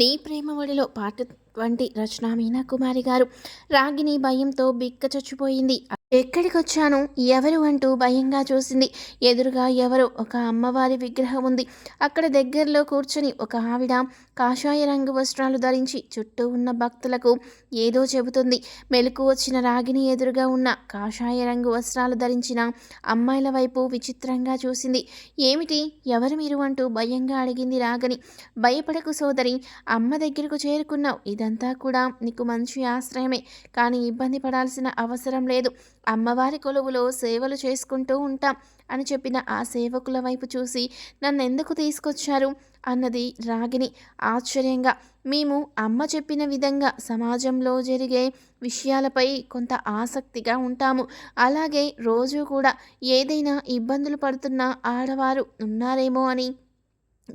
నీ ప్రేమ ఒడిలో పాట వంటి రచన మీనా కుమారి గారు. రాగిని భయంతో బిక్క చచ్చిపోయింది. ఎక్కడికొచ్చాను? ఎవరు అంటూ భయంగా చూసింది. ఎదురుగా ఎవరో ఒక అమ్మవారి విగ్రహం ఉంది. అక్కడ దగ్గరలో కూర్చొని ఒక ఆవిడ కాషాయ రంగు వస్త్రాలు ధరించి చుట్టూ ఉన్న భక్తులకు ఏదో చెబుతుంది. మెలకు వచ్చిన రాగిని ఎదురుగా ఉన్న కాషాయ రంగు వస్త్రాలు ధరించిన అమ్మాయిల వైపు విచిత్రంగా చూసింది. ఏమిటి? ఎవరు మీరు అంటూ భయంగా అడిగింది రాగని. భయపడకు సోదరి అమ్మ దగ్గరకు చేరుకున్నావు. ఇదంతా కూడా నీకు మంచి ఆశ్రయమే. కానీ ఇబ్బంది పడాల్సిన అవసరం లేదు. అమ్మవారి కొలువులో సేవలు చేసుకుంటూ ఉంటాం అని చెప్పిన ఆ సేవకుల వైపు చూసి నన్ను ఎందుకు తీసుకొచ్చారు? అన్నది రాగిని. ఆశ్చర్యంగా. మేము అమ్మ చెప్పిన విధంగా సమాజంలో జరిగే విషయాలపై కొంత ఆసక్తిగా ఉంటాము. అలాగే రోజు కూడా ఏదైనా ఇబ్బందులు పడుతున్న ఆడవారు ఉన్నారేమో అని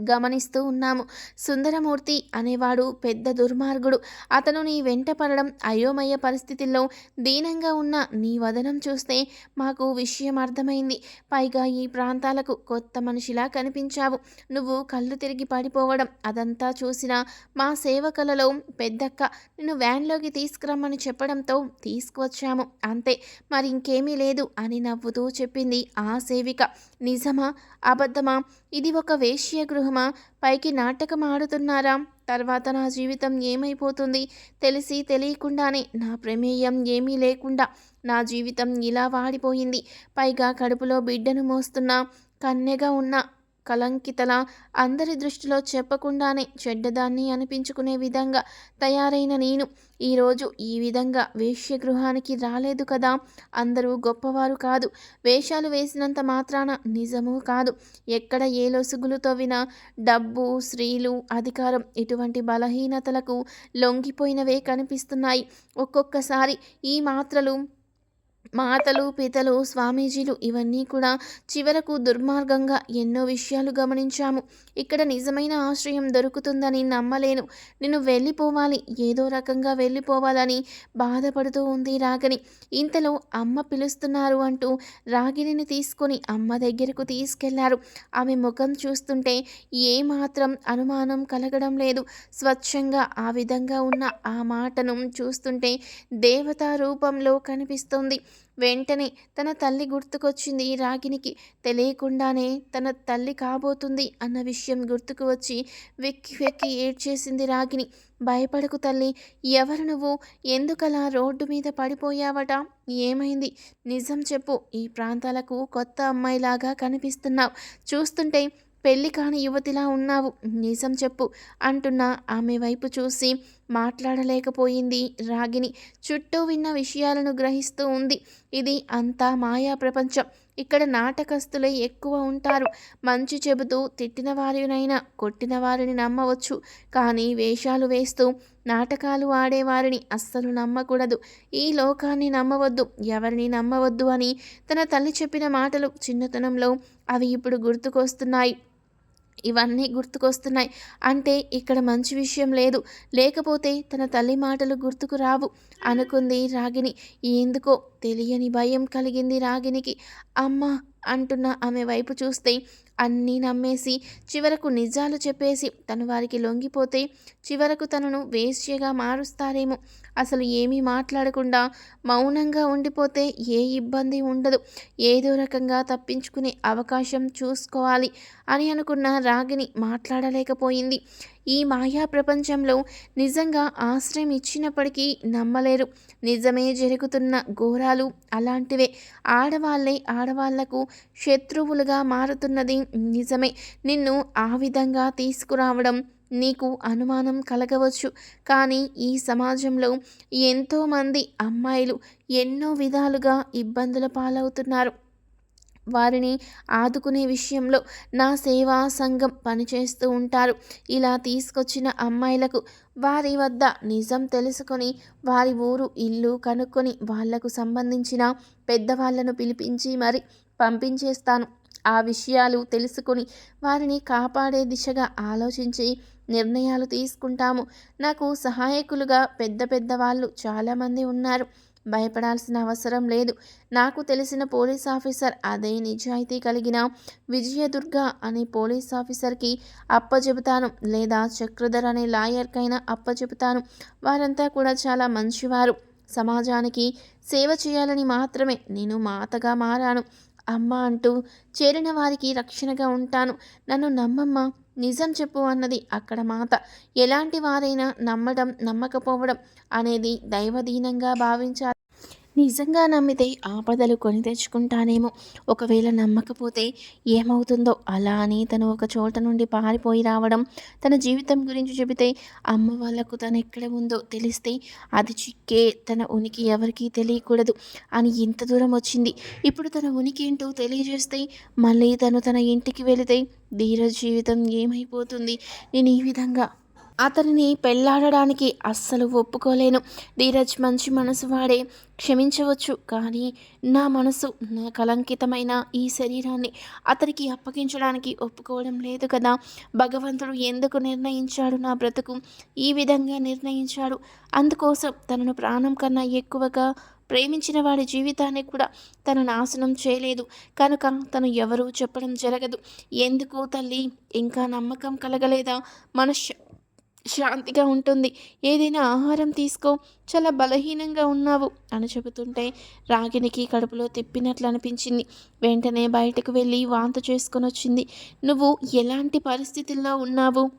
గమనిస్తూ ఉన్నాము. సుందరమూర్తి అనేవాడు పెద్ద దుర్మార్గుడు. అతను నీ వెంట పడడం అయోమయ పరిస్థితుల్లో దీనంగా ఉన్న నీ వదనం చూస్తే మాకు విషయం అర్థమైంది. పైగా ఈ ప్రాంతాలకు కొత్త మనిషిలా కనిపించావు. నువ్వు కళ్ళు తిరిగి పడిపోవడం అదంతా చూసిన మా సేవకులలో పెద్దక్క నిన్ను వ్యాన్లోకి తీసుకురమ్మని చెప్పడంతో తీసుకువచ్చాము. అంతే. మరి ఇంకేమీ లేదు అని నవ్వుతూ చెప్పింది ఆ సేవిక. నిజమా? అబద్ధమా? ఇది ఒక వేశ్య గృహమా? పైకి నాటకం ఆడుతున్నారా? తర్వాత నా జీవితం ఏమైపోతుంది? తెలిసి తెలియకుండానే నా ప్రమేయం ఏమీ లేకుండా నా జీవితం ఇలా వాడిపోయింది. పైగా కడుపులో బిడ్డను మోస్తున్న కన్నెగా ఉన్న కలంకితల అందరి దృష్టిలో చెప్పకుండానే చెడ్డదాన్ని అనిపించుకునే విధంగా తయారైన నేను. ఈరోజు ఈ విధంగా వేష్యగృహానికి రాలేదు కదా. అందరూ గొప్పవారు కాదు. వేషాలు వేసినంత మాత్రాన నిజము కాదు. ఎక్కడ ఏ లొసుగులు తవ్వినా డబ్బు స్త్రీలు అధికారం ఇటువంటి బలహీనతలకు లొంగిపోయినవే కనిపిస్తున్నాయి. ఒక్కొక్కసారి ఈ మాత్రలు మాతలు పితలు స్వామీజీలు ఇవన్నీ కూడా చివరకు దుర్మార్గంగా ఎన్నో విషయాలు గమనించాము. ఇక్కడ నిజమైన ఆశ్రయం దొరుకుతుందని నమ్మలేను. నేను వెళ్ళిపోవాలి ఏదో రకంగా వెళ్ళిపోవాలని బాధపడుతూ ఉంది రాగిని ఇంతలో అమ్మ పిలుస్తున్నారు అంటూ రాగిణిని తీసుకొని అమ్మ దగ్గరకు తీసుకెళ్ళారు. ఆమె ముఖం చూస్తుంటే ఏమాత్రం అనుమానం కలగడం లేదు. స్వచ్ఛంగా ఆ విధంగా ఉన్న ఆ మాటను చూస్తుంటే దేవతా రూపంలో కనిపిస్తుంది. వెంటనే తన తల్లి గుర్తుకొచ్చింది రాగినికి. తెలియకుండానే తన తల్లి కాబోతుంది అన్న విషయం గుర్తుకు వచ్చి వెక్కి వెక్కి ఏడ్చేసింది రాగిని. భయపడకు తల్లి ఎవరు నువ్వు? ఎందుకలా రోడ్డు మీద పడిపోయావట? ఏమైంది? నిజం చెప్పు ఈ ప్రాంతాలకు కొత్త అమ్మాయిలాగా కనిపిస్తున్నావు. చూస్తుంటే పెళ్ళి కాని యువతిలా ఉన్నావు. నిజం చెప్పు అంటున్న ఆమె వైపు చూసి మాట్లాడలేకపోయింది రాగిని చుట్టూ విన్న విషయాలను గ్రహిస్తూ ఉంది. ఇది అంతా మాయా ప్రపంచం. ఇక్కడ నాటకస్తులే ఎక్కువ ఉంటారు. మంచి చెబుతూ తిట్టిన వారినైనా కొట్టిన వారిని నమ్మవచ్చు. కానీ వేషాలు వేస్తూ నాటకాలు ఆడేవారిని అస్సలు నమ్మకూడదు. ఈ లోకాన్ని నమ్మవద్దు. ఎవరిని నమ్మవద్దు అని తన తల్లి చెప్పిన మాటలు చిన్నతనంలో అవి ఇప్పుడు గుర్తుకొస్తున్నాయి. ఇవన్నీ గుర్తుకొస్తున్నాయి. అంటే ఇక్కడ మంచి విషయం లేదు. లేకపోతే తన తల్లి మాటలు గుర్తుకు రావు. అనుకుంది రాగిని ఎందుకో తెలియని భయం కలిగింది రాగినికి అమ్మ అంటున్న ఆమె వైపు చూస్తే అన్నీ నమ్మేసి చివరకు నిజాలు చెప్పేసి తను వారికి లొంగిపోతే చివరకు తనను వేశ్యగా మారుస్తారేమో. అసలు ఏమీ మాట్లాడకుండా మౌనంగా ఉండిపోతే ఏ ఇబ్బంది ఉండదు. ఏదో రకంగా తప్పించుకునే అవకాశం చూసుకోవాలి అని అనుకున్న రాగిని మాట్లాడలేకపోయింది. ఈ మాయా ప్రపంచంలో నిజంగా ఆశ్రయం ఇచ్చినప్పటికీ నమ్మలేరు. నిజమే జరుగుతున్న ఘోరాలు అలాంటివే. ఆడవాళ్ళే ఆడవాళ్ళకు శత్రువులుగా మారుతున్నది నిజమే. నిన్ను ఆ విధంగా తీసుకురావడం నీకు అనుమానం కలగవచ్చు. కానీ ఈ సమాజంలో ఎంతోమంది అమ్మాయిలు ఎన్నో విధాలుగా ఇబ్బందుల పాలవుతున్నారు. వారిని ఆదుకునే విషయంలో నా సేవా సంఘం పనిచేస్తూ ఉంటారు. ఇలా తీసుకొచ్చిన అమ్మాయిలకు వారి వద్ద నిజం తెలుసుకొని వారి ఊరు ఇల్లు కనుక్కొని వాళ్ళకు సంబంధించిన పెద్దవాళ్ళను పిలిపించి మరి పంపించేస్తాను. ఆ విషయాలు తెలుసుకొని వారిని కాపాడే దిశగా ఆలోచించి నిర్ణయాలు తీసుకుంటాము. నాకు సహాయకులుగా పెద్ద పెద్ద వాళ్ళు చాలామంది ఉన్నారు. భయపడాల్సిన అవసరం లేదు. నాకు తెలిసిన పోలీస్ ఆఫీసర్ అదే నిజాయితీ కలిగిన విజయదుర్గ అనే పోలీస్ ఆఫీసర్కి అప్పచెబుతాను లేదా చక్రధర్ అనే లాయర్కైనా అప్పచెబుతాను వారంతా కూడా చాలా మంచివారు. సమాజానికి సేవ చేయాలని మాత్రమే నేను మాతగా మారాను. అమ్మ అంటూ చేరిన వారికి రక్షణగా ఉంటాను. నన్ను నమ్మమ్మ నిజం చెప్పు అన్నది అక్కడ మాత. ఎలాంటి వారైనా నమ్మడం నమ్మకపోవడం అనేది దైవదీనంగా భావించాలి. నిజంగా నమ్మితే ఆపదలు కొని తెచ్చుకుంటానేమో. ఒకవేళ నమ్మకపోతే ఏమవుతుందో? అలా అని తను ఒక చోట నుండి పారిపోయి రావడం తన జీవితం గురించి చెబితే అమ్మ వాళ్ళకు తను ఎక్కడ ఉందో తెలిస్తే అది చిక్కే తన ఉనికి ఎవరికీ తెలియకూడదు అని ఇంత దూరం వచ్చింది. ఇప్పుడు తన ఉనికి ఏంటో తెలియజేస్తే మళ్ళీ తను తన ఇంటికి వెళితే ధీరజ్ జీవితం ఏమైపోతుంది? నేను ఈ విధంగా అతనిని పెళ్ళాడడానికి అస్సలు ఒప్పుకోలేను. ధీరజ్ మంచి మనసు వాడే క్షమించవచ్చు కానీ నా మనసు నా కలంకితమైన ఈ శరీరాన్ని అతనికి అప్పగించడానికి ఒప్పుకోవడం లేదు కదా. భగవంతుడు ఎందుకు నిర్ణయించాడు నా బ్రతుకు? ఈ విధంగా నిర్ణయించాడు. అందుకోసం తనను ప్రాణం కన్నా ఎక్కువగా ప్రేమించిన వాడి జీవితాన్ని కూడా తను నాశనం చేయలేదు. కనుక తను ఎవరూ చెప్పడం జరగదు. ఎందుకు తల్లి ఇంకా నమ్మకం కలగలేదా? మనశ్శ శాంతిగా ఉంటుంది. ఏదైనా ఆహారం తీసుకో చాలా బలహీనంగా ఉన్నావు అని చెబుతుంటే రాగినికి కడుపులో తిప్పినట్లు అనిపించింది. వెంటనే బయటకు వెళ్ళి వాంత చేసుకొని వచ్చింది. నువ్వు ఎలాంటి పరిస్థితుల్లో ఉన్నావు?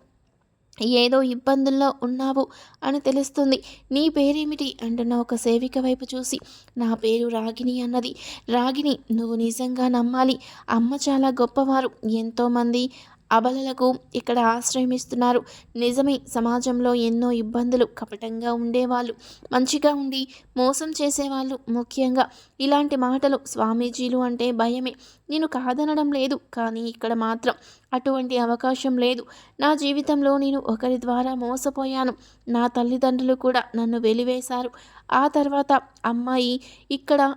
ఏదో ఇబ్బందుల్లో ఉన్నావు అని తెలుస్తుంది. నీ పేరేమిటి? అంటున్న ఒక సేవిక వైపు చూసి. నా పేరు రాగిని అన్నది. రాగిని నువ్వు నిజంగా నమ్మాలి. అమ్మ చాలా గొప్పవారు. ఎంతోమంది అబలలకు ఇక్కడ ఆశ్రయమిస్తున్నారు. నిజమే సమాజంలో ఎన్నో ఇబ్బందులు కపటంగా ఉండేవాళ్ళు. మంచిగా ఉండి మోసం చేసేవాళ్ళు ముఖ్యంగా. ఇలాంటి మాటలు స్వామీజీలు అంటే భయమే. నేను కాదనడం లేదు కానీ ఇక్కడ మాత్రం అటువంటి అవకాశం లేదు. నా జీవితంలో నేను ఒకరి ద్వారా మోసపోయాను. నా తల్లిదండ్రులు కూడా నన్ను వెలివేశారు. ఆ తర్వాత అమ్మాయి ఇక్కడ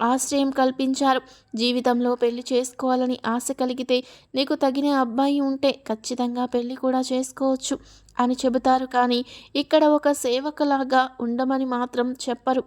ఆశ్రయం కల్పించారు. జీవితంలో పెళ్ళి చేసుకోవాలని ఆశ కలిగితే నీకు తగిన అబ్బాయి ఉంటే ఖచ్చితంగా పెళ్ళి కూడా చేసుకోవచ్చు అని చెబుతారు కానీ ఇక్కడ ఒక సేవకలాగా ఉండమని మాత్రం చెప్పరు.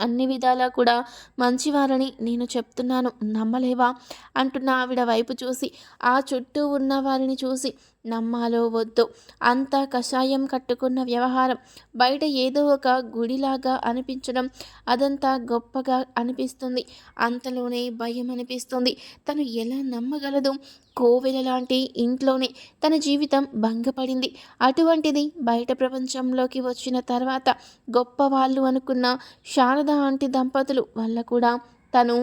అన్ని విధాలా కూడా మంచివారని నేను చెప్తున్నాను. నమ్మలేవా? అంటున్న ఆవిడ వైపు చూసి ఆ చుట్టూ ఉన్న వారిని చూసి నమ్మాలో వద్దో. అంతా కషాయం కట్టుకున్న వ్యవహారం. బయట ఏదో ఒక గుడిలాగా అనిపించడం అదంతా గొప్పగా అనిపిస్తుంది. అంతలోనే భయం అనిపిస్తుంది. తను ఎలా నమ్మగలదు? కోవెల లాంటి ఇంట్లోనే తన జీవితం భంగపడింది. అటువంటిది బయట ప్రపంచంలోకి వచ్చిన తర్వాత గొప్ప వాళ్ళు అనుకున్న శారద ఆంటీ దంపతులు వల్ల కూడా తను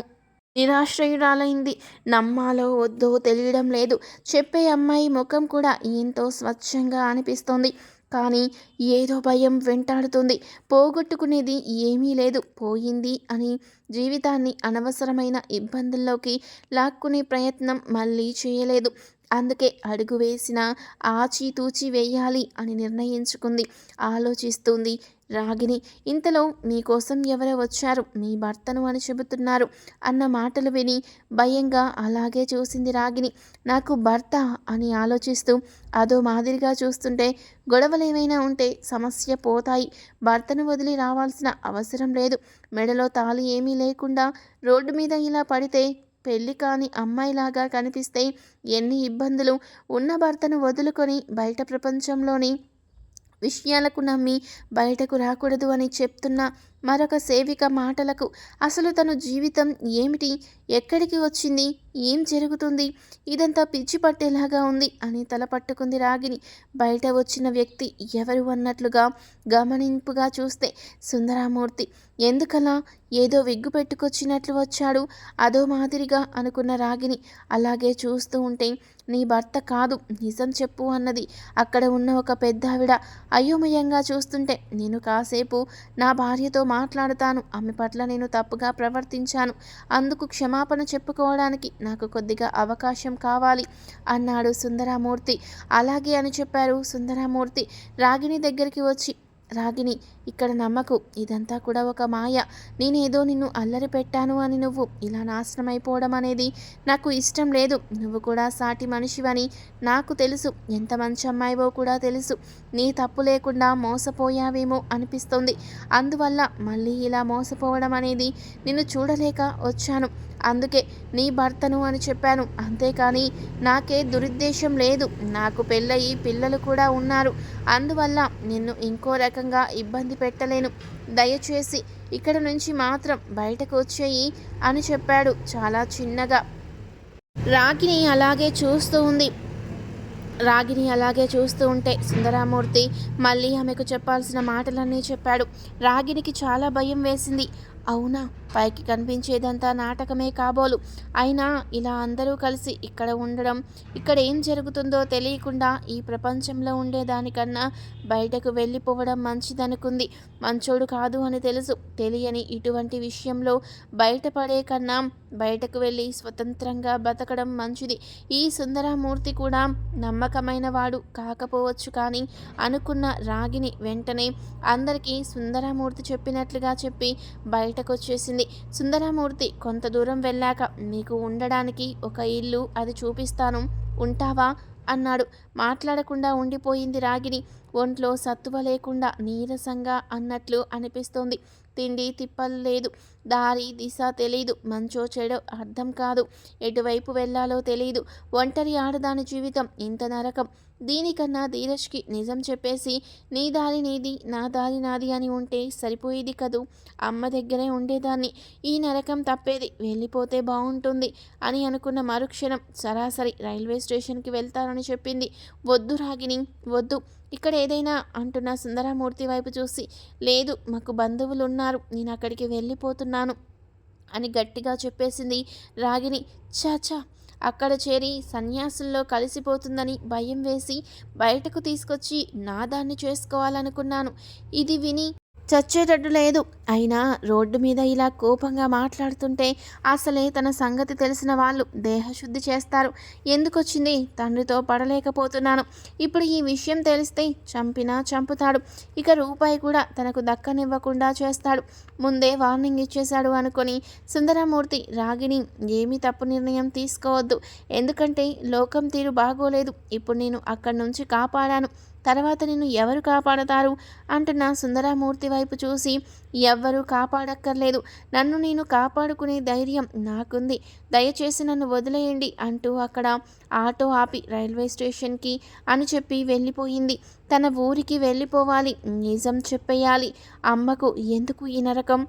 నిరాశ్రయురాలైంది. నమ్మాలో వద్దో తెలియడం లేదు. చెప్పే అమ్మాయి ముఖం కూడా ఎంతో స్వచ్ఛంగా అనిపిస్తోంది. కానీ ఏదో భయం వెంటాడుతుంది. పోగొట్టుకునేది ఏమీ లేదు. పోయింది అని జీవితాన్ని అనవసరమైన ఇబ్బందుల్లోకి లాక్కునే ప్రయత్నం మళ్ళీ చేయలేదు. అందుకే అడుగు వేసిన ఆచితూచి వేయాలి అని నిర్ణయించుకుంది. ఆలోచిస్తుంది రాగిని. ఇంతలో మీకోసం ఎవరో వచ్చారు. మీ భర్తను అని చెబుతున్నారు. అన్న మాటలు విని భయంగా అలాగే చూసింది రాగిని. నాకు భర్త అని ఆలోచిస్తూ అదో మాదిరిగా చూస్తుంటే గొడవలు ఏమైనా ఉంటే సమస్య పోతాయి. భర్తను వదిలి రావాల్సిన అవసరం లేదు. మెడలో తాళి ఏమీ లేకుండా రోడ్డు మీద ఇలా పడితే పెళ్ళి కాని అమ్మాయిలాగా కనిపిస్తే ఎన్ని ఇబ్బందులు. ఉన్న భర్తను వదులుకొని బయట ప్రపంచంలోని విషయాలకు నమ్మి బయటకు రాకూడదు అని చెప్తున్న మరొక సేవిక మాటలకు అసలు తన జీవితం ఏమిటి? ఎక్కడికి వచ్చింది? ఏం జరుగుతుంది? ఇదంతా పిచ్చి పట్టేలాగా ఉంది అని తల పట్టుకుంది రాగిని బయట వచ్చిన వ్యక్తి ఎవరు అన్నట్లుగా గమనింపుగా చూస్తే సుందరామూర్తి. ఎందుకలా? ఏదో విగ్గు పెట్టుకొచ్చినట్లు వచ్చాడు అదో మాదిరిగా అనుకున్న రాగిని అలాగే చూస్తూ ఉంటే నీ భర్త కాదు నిజం చెప్పు అన్నది. అక్కడ ఉన్న ఒక పెద్ద ఆవిడ అయోమయంగా చూస్తుంటే నేను కాసేపు నా భార్యతో మాట్లాడుతాను. ఆమె పట్ల నేను తప్పుగా ప్రవర్తించాను. అందుకు క్షమాపణ చెప్పుకోవడానికి నాకు కొద్దిగా అవకాశం కావాలి అన్నాడు సుందరామూర్తి. అలాగే అని చెప్పారు సుందరామూర్తి. రాగిణి దగ్గరికి వచ్చి రాగిని ఇక్కడ నమ్మకు. ఇదంతా కూడా ఒక మాయ. నేనేదో నిన్ను అల్లరి పెట్టాను అని నువ్వు. ఇలా నాశనం అయిపోవడం అనేది నాకు ఇష్టం లేదు. నువ్వు కూడా సాటి మనిషివని నాకు తెలుసు. ఎంత మంచి అమ్మాయివో కూడా తెలుసు. నీ తప్పు లేకుండా మోసపోయావేమో అనిపిస్తుంది. అందువల్ల మళ్ళీ ఇలా మోసపోవడం అనేది నిన్ను చూడలేక వచ్చాను. అందుకే నీ భర్తను అని చెప్పాను. అంతేకాని నాకే దురుద్దేశం లేదు. నాకు పెళ్ళయి పిల్లలు కూడా ఉన్నారు. అందువల్ల నిన్ను ఇంకో రకంగా ఇబ్బంది పెట్టలేను. దయచేసి ఇక్కడ నుంచి మాత్రం బయటకు వచ్చేయి అని చెప్పాడు చాలా చిన్నగా. రాగిని అలాగే చూస్తూ ఉంది. రాగిని అలాగే చూస్తూ ఉంటే సుందరామూర్తి మళ్ళీ ఆమెకు చెప్పాల్సిన మాటలన్నీ చెప్పాడు. రాగినికి చాలా భయం వేసింది. అవునా? పైకి కనిపించేదంతా నాటకమే కాబోలు. అయినా ఇలా అందరూ కలిసి ఇక్కడ ఉండడం ఇక్కడ ఏం జరుగుతుందో తెలియకుండా ఈ ప్రపంచంలో ఉండేదానికన్నా బయటకు వెళ్ళిపోవడం మంచిదనుకుంది. మంచోడు కాదు అని తెలుసు. తెలియని ఇటువంటి విషయంలో బయటపడే కన్నా బయటకు వెళ్ళి స్వతంత్రంగా బతకడం మంచిది. ఈ సుందరమూర్తి కూడా నమ్మకమైన వాడు కాకపోవచ్చు కానీ అనుకున్న రాగిని వెంటనే అందరికీ సుందరమూర్తి చెప్పినట్లుగా చెప్పి బయటకు వచ్చేసింది సుందరమూర్తి కొంత దూరం వెళ్ళాక నీకు ఉండడానికి ఒక ఇల్లు అది చూపిస్తాను ఉంటావా? అన్నాడు. మాట్లాడకుండా ఉండిపోయింది రాగిని ఒంట్లో సత్తువ లేకుండా నీరసంగా అన్నట్లు అనిపిస్తోంది. తిండి తిప్పలు లేదు దారి దిశ తెలీదు. మంచో చెడో అర్థం కాదు. ఎటువైపు వెళ్ళాలో తెలియదు ఒంటరి ఆడదాని జీవితం ఇంత నరకం. దీనికన్నా ధీరజ్కి నిజం చెప్పేసి నీ దారి నీది నా దారి నాది అని ఉంటే సరిపోయేది కదూ? అమ్మ దగ్గరే ఉండేదాన్ని. ఈ నరకం తప్పేది. వెళ్ళిపోతే బాగుంటుంది అని అనుకున్న మరుక్షణం సరాసరి రైల్వే స్టేషన్కి వెళ్తానని చెప్పింది. వద్దు రాగిని వద్దు. ఇక్కడ ఏదైనా అంటున్న సుందరమూర్తి వైపు చూసి లేదు మాకు బంధువులు ఉన్నారు నేను అక్కడికి వెళ్ళిపోతున్నాను అని గట్టిగా చెప్పేసింది రాగిని చాచా అక్కడ చేరి సన్యాసుల్లో కలిసిపోతుందని భయం వేసి బయటకు తీసుకొచ్చి నా దాన్ని చేసుకోవాలనుకున్నాను. ఇది విని చచ్చేటట్టు లేదు. అయినా రోడ్డు మీద ఇలా కోపంగా మాట్లాడుతుంటే అసలే తన సంగతి తెలిసిన వాళ్ళు దేహశుద్ధి చేస్తారు. ఎందుకొచ్చింది? తండ్రితో పడలేకపోతున్నాను. ఇప్పుడు ఈ విషయం తెలిస్తే చంపినా చంపుతాడు. ఇక రూపాయి కూడా తనకు దక్కనివ్వకుండా చేస్తాడు. ముందే వార్నింగ్ ఇచ్చేశాడు అనుకొని సుందరమూర్తి రాగిని ఏమీ తప్పు నిర్ణయం తీసుకోవద్దు. ఎందుకంటే లోకం తీరు బాగోలేదు. ఇప్పుడు నేను అక్కడి నుంచి కాపాడాను. తర్వాత నిన్ను ఎవరు కాపాడతారు? అంటున్న సుందరమూర్తి వైపు చూసి ఎవ్వరూ కాపాడక్కర్లేదు. నన్ను నేను కాపాడుకునే ధైర్యం నాకుంది. దయచేసి నన్ను వదిలేయండి అంటూ అక్కడ ఆటో ఆపి రైల్వే స్టేషన్కి అని చెప్పి వెళ్ళిపోయింది. తన ఊరికి వెళ్ళిపోవాలి. నిజం చెప్పేయాలి. అమ్మకు ఎందుకు ఈ నరకం?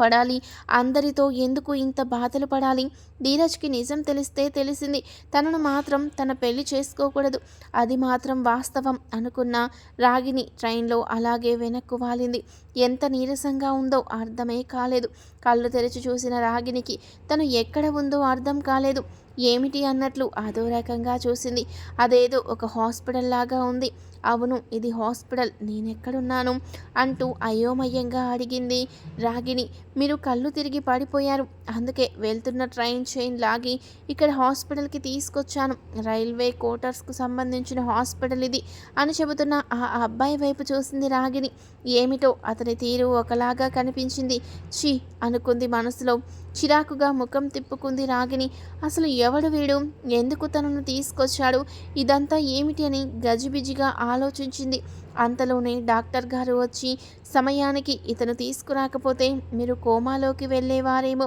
పడాలి. అందరితో ఎందుకు ఇంత బాధలు పడాలి? ధీరజ్కి నిజం తెలిస్తే తెలిసింది. తనను మాత్రం తన పెళ్ళి చేసుకోకూడదు. అది మాత్రం వాస్తవం అనుకున్న రాగిని ట్రైన్లో అలాగే వెనక్కు వాలింది. ఎంత నీరసంగా ఉందో అర్థమే కాలేదు. కళ్ళు తెరిచి చూసిన రాగినికి తను ఎక్కడ ఉందో అర్థం కాలేదు. ఏమిటి అన్నట్లు అదో రకంగా చూసింది. అదేదో ఒక హాస్పిటల్ లాగా ఉంది. అవును ఇది హాస్పిటల్. నేనెక్కడున్నాను? అంటూ అయోమయంగా అడిగింది రాగిణి. మీరు కళ్ళు తిరిగి పడిపోయారు. అందుకే వెళ్తున్న ట్రైన్ చైన్ లాగి ఇక్కడ హాస్పిటల్కి తీసుకొచ్చాను. రైల్వే క్వార్టర్స్కు సంబంధించిన హాస్పిటల్ ఇది అని చెబుతున్న ఆ అబ్బాయి వైపు చూసింది రాగిణి. ఏమిటో అతని తీరు ఒకలాగా కనిపించింది. చి అనుకుంది మనసులో. చిరాకుగా ముఖం తిప్పుకుంది రాగిణి. అసలు ఎవడు వీడు? ఎందుకు తనను తీసుకొచ్చాడు? ఇదంతా ఏమిటి అని గజిబిజిగా ఆలోచించింది. అంతలోనే డాక్టర్ గారు వచ్చి సమయానికి ఇతను తీసుకురాకపోతే మీరు కోమాలోకి వెళ్ళేవారేమో.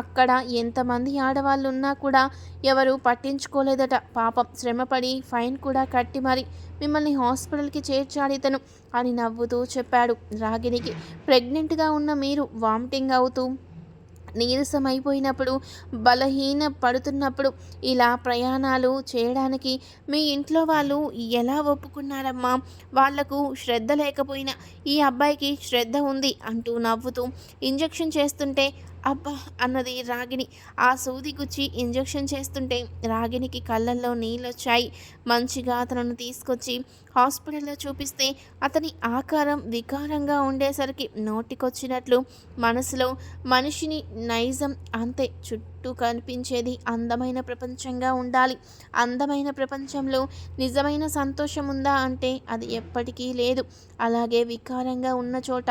అక్కడ ఎంతమంది ఆడవాళ్ళు ఉన్నా కూడా ఎవరు పట్టించుకోలేదట. పాపం శ్రమపడి ఫైన్ కూడా కట్టి మరి మిమ్మల్ని హాస్పిటల్కి చేర్చాడు ఇతను అని నవ్వుతూ చెప్పాడు రాగినికి. ప్రెగ్నెంట్గా ఉన్న మీరు వామిటింగ్ అవుతూ నీరసమైపోయినప్పుడు బలహీన పడుతున్నప్పుడు ఇలా ప్రయాణాలు చేయడానికి మీ ఇంట్లో వాళ్ళు ఎలా ఒప్పుకున్నారమ్మా? వాళ్ళకు శ్రద్ధ లేకపోయినా ఈ అబ్బాయికి శ్రద్ధ ఉంది అంటూ నవ్వుతూ ఇంజెక్షన్ చేస్తుంటే అబ్బా అన్నది రాగిణి. ఆ సూది గుచ్చి ఇంజెక్షన్ చేస్తుంటే రాగిణికి కళ్ళల్లో నీళ్ళొచ్చాయి. మంచిగా అతను తీసుకొచ్చి హాస్పిటల్లో చూపిస్తే అతని ఆకారం వికారంగా ఉండేసరికి నోటికొచ్చినట్లు మనసులో మనిషిని నైజం అంతే చుట్టూ చుట్టూ కనిపించేది అందమైన ప్రపంచంగా ఉండాలి. అందమైన ప్రపంచంలో నిజమైన సంతోషం ఉందా అంటే అది ఎప్పటికీ లేదు. అలాగే వికారంగా ఉన్న చోట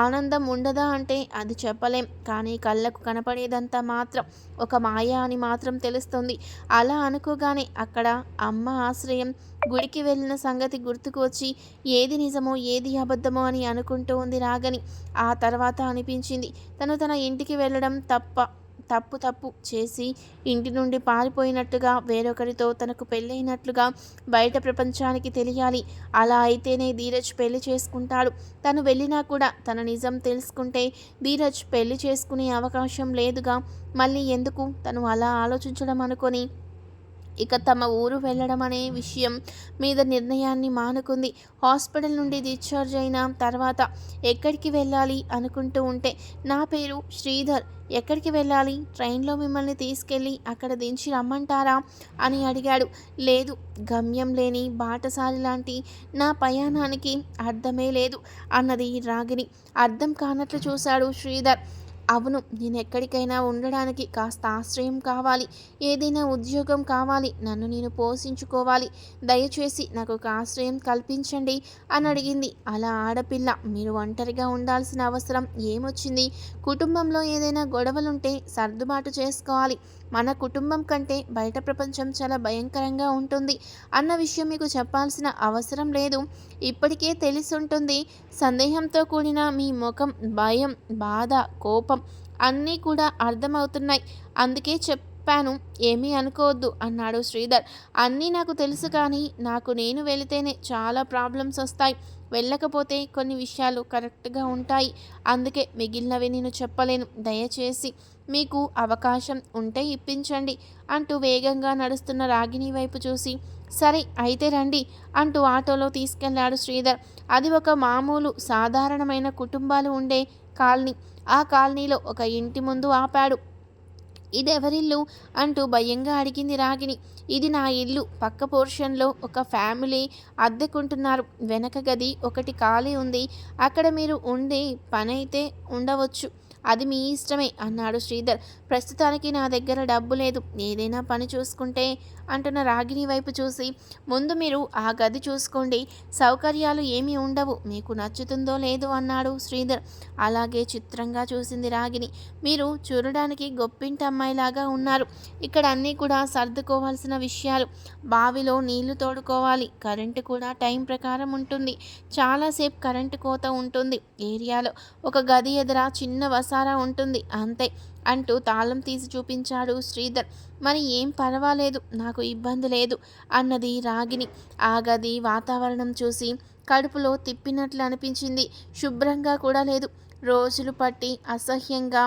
ఆనందం ఉండదా అంటే అది చెప్పలేం. కానీ కళ్ళకు కనపడేదంతా మాత్రం ఒక మాయ అని మాత్రం తెలుస్తుంది. అలా అనుకోగానే అక్కడ అమ్మ ఆశ్రయం గుడికి వెళ్ళిన సంగతి గుర్తుకు వచ్చి ఏది నిజమో ఏది అబద్ధమో అని అనుకుంటూ ఉంది రాగని. ఆ తర్వాత అనిపించింది తను తన ఇంటికి వెళ్ళడం తప్ప తప్పు తప్పు చేసి ఇంటి నుండి పారిపోయినట్టుగా వేరొకరితో తనకు పెళ్ళైనట్లుగా బయట ప్రపంచానికి తెలియాలి. అలా అయితేనే ధీరజ్ పెళ్ళి చేసుకుంటాడు. తను వెళ్ళినా కూడా తన నిజం తెలుసుకుంటే ధీరజ్ పెళ్ళి చేసుకునే అవకాశం లేదుగా. మళ్ళీ ఎందుకు? తను అలా ఆలోచించడం అనుకొని ఇక తమ ఊరు వెళ్ళడం అనే విషయం మీద నిర్ణయాన్ని మానుకుంది. హాస్పిటల్ నుండి డిశ్చార్జ్ అయిన తర్వాత ఎక్కడికి వెళ్ళాలి అనుకుంటూ ఉంటే నా పేరు శ్రీధర్. ఎక్కడికి వెళ్ళాలి? ట్రైన్లో మిమ్మల్ని తీసుకెళ్ళి అక్కడ దించి రమ్మంటారా? అని అడిగాడు. లేదు గమ్యం లేని బాటసారి లాంటి నా ప్రయాణానికి అర్థమే లేదు అన్నది రాగిని అర్థం కానట్లు చూశాడు శ్రీధర్. అవును నేను ఎక్కడికైనా ఉండడానికి కాస్త ఆశ్రయం కావాలి ఏదైనా ఉద్యోగం కావాలి నన్ను నేను పోషించుకోవాలి. దయచేసి నాకు ఒక ఆశ్రయం కల్పించండి అని అడిగింది. అలా ఆడపిల్ల మీరు ఒంటరిగా ఉండాల్సిన అవసరం ఏమొచ్చింది? కుటుంబంలో ఏదైనా గొడవలుంటే సర్దుబాటు చేసుకోవాలి. మన కుటుంబం కంటే బయట ప్రపంచం చాలా భయంకరంగా ఉంటుంది అన్న విషయం మీకు చెప్పాల్సిన అవసరం లేదు. ఇప్పటికే తెలిసి ఉంటుంది సందేహంతో కూడిన మీ ముఖం భయం బాధ కోపం అన్నీ కూడా అర్థమవుతున్నాయి. అందుకే చెప్పాను ఏమీ అనుకోవద్దు అన్నాడు శ్రీధర్. అన్నీ నాకు తెలుసు కానీ నాకు నేను వెళితేనే చాలా ప్రాబ్లమ్స్ వస్తాయి. వెళ్ళకపోతే కొన్ని విషయాలు కరెక్ట్గా ఉంటాయి. అందుకే మిగిలినవి నేను చెప్పలేను. దయచేసి మీకు అవకాశం ఉంటే ఇప్పించండి అంటూ వేగంగా నడుస్తున్న రాగిణి వైపు చూసి సరే అయితే రండి అంటూ ఆటోలో తీసుకెళ్ళాడు శ్రీధర్. అది ఒక మామూలు సాధారణమైన కుటుంబాలు ఉండే కాలనీ. ఆ కాలనీలో ఒక ఇంటి ముందు ఆపాడు. ఇదెవరిల్లు? అంటూ భయంగా అడిగింది రాగిని ఇది నా ఇల్లు. పక్క పోర్షన్లో ఒక ఫ్యామిలీ అద్దెకుంటున్నారు. వెనక గది ఒకటి ఖాళీ ఉంది. అక్కడ మీరు ఉండి పనైతే ఉండవచ్చు. అది మీ ఇష్టమే అన్నాడు శ్రీధర్. ప్రస్తుతానికి నా దగ్గర డబ్బు లేదు ఏదైనా పని చూసుకుంటే అంటున్న రాగిణి వైపు చూసి. ముందు మీరు ఆ గది చూసుకోండి సౌకర్యాలు ఏమీ ఉండవు మీకు నచ్చుతుందో లేదో అన్నాడు శ్రీధర్. అలాగే చిత్రంగా చూసింది రాగిణి. మీరు చూడడానికి గొప్పింటి అమ్మాయిలాగా ఉన్నారు ఇక్కడ అన్నీ కూడా సర్దుకోవాల్సిన విషయాలు. బావిలో నీళ్ళు తోడుకోవాలి కరెంటు కూడా టైం ప్రకారం ఉంటుంది. చాలాసేపు కరెంటు కోత ఉంటుంది. ఏరియాలో ఒక గది ఎదుర చిన్న వస వసారా ఉంటుంది. అంతే అంటూ తాళం తీసి చూపించాడు శ్రీధర్. మరి ఏం పర్వాలేదు నాకు ఇబ్బంది లేదు అన్నది రాగిని ఆ గది వాతావరణం చూసి కడుపులో తిప్పినట్లు అనిపించింది. శుభ్రంగా కూడా లేదు. రోజులు పట్టి అసహ్యంగా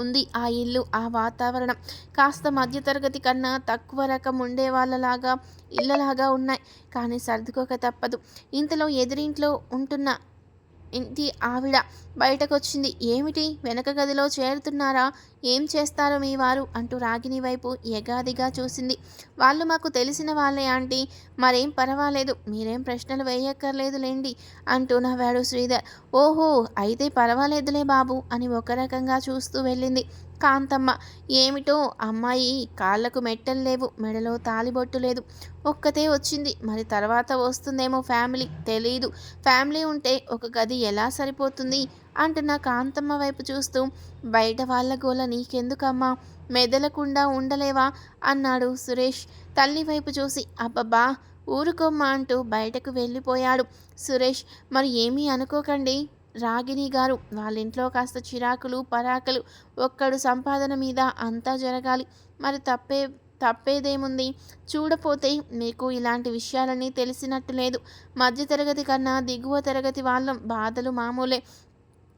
ఉంది ఆ ఇల్లు ఆ వాతావరణం. కాస్త మధ్యతరగతి కన్నా తక్కువ రకం ఉండే వాళ్ళలాగా ఇళ్ళలాగా ఉన్నాయి. కానీ సర్దుకోక తప్పదు. ఇంతలో ఎదురింట్లో ఉంటున్న ఇంటి ఆవిడ బయటకొచ్చింది. ఏమిటి? వెనక గదిలో చేరుతున్నారా? ఏం చేస్తారో మీ వారు? అంటూ రాగిని వైపు ఎగాదిగా చూసింది. వాళ్ళు మాకు తెలిసిన వాళ్ళే ఆంటీ. మరేం పర్వాలేదు. మీరేం ప్రశ్నలు వేయక్కర్లేదులేండి అంటూ నవ్వాడు శ్రీధర్. ఓహో అయితే పర్వాలేదులే బాబు అని ఒక రకంగా చూస్తూ వెళ్ళింది కాంతమ్మ. ఏమిటో? అమ్మాయి కాళ్ళకు మెట్టలు లేవు. మెడలో తాలిబొట్టు లేదు. ఒక్కతే వచ్చింది. మరి తర్వాత వస్తుందేమో ఫ్యామిలీ? తెలీదు. ఫ్యామిలీ ఉంటే ఒక గది ఎలా సరిపోతుంది? అంటున్న కాంతమ్మ వైపు చూస్తూ బయట వాళ్ళ గోల నీకెందుకమ్మా? మెదలకుండా ఉండలేవా? అన్నాడు సురేష్. తల్లి వైపు చూసి అబ్బబ్బా! ఊరుకోమ్మా అంటూ బయటకు వెళ్ళిపోయాడు సురేష్. మరి ఏమీ అనుకోకండి. రాగిణి గారు వాళ్ళ ఇంట్లో కాస్త చిరాకులు పరాకులు ఒక్కడు సంపాదన మీద అంతా జరగాలి. మరి తప్పే తప్పేదేముంది? చూడపోతే మీకు ఇలాంటి విషయాలన్నీ తెలిసినట్టు లేదు. మధ్యతరగతి కన్నా దిగువ తరగతి వాళ్ళం బాధలు మామూలే.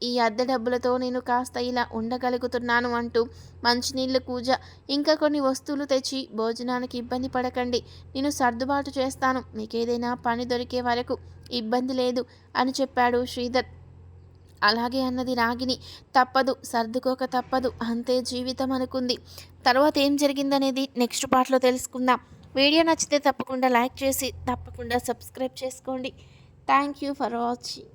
ఈ అద్దె డబ్బులతో నేను కాస్త ఇలా ఉండగలుగుతున్నాను అంటూ మంచినీళ్ళు కూజ ఇంకా కొన్ని వస్తువులు తెచ్చి భోజనానికి ఇబ్బంది పడకండి. నేను సర్దుబాటు చేస్తాను. మీకేదైనా పని దొరికే వరకు ఇబ్బంది లేదు అని చెప్పాడు శ్రీధర్. అలాగే అన్నది రాగిని. తప్పదు సర్దుకోక తప్పదు. అంతే జీవితం అనుకుంది. తర్వాత ఏం జరిగిందనేది నెక్స్ట్ పార్ట్లో తెలుసుకుందాం. వీడియో నచ్చితే తప్పకుండా లైక్ చేసి తప్పకుండా సబ్స్క్రైబ్ చేసుకోండి. Thank you for watching.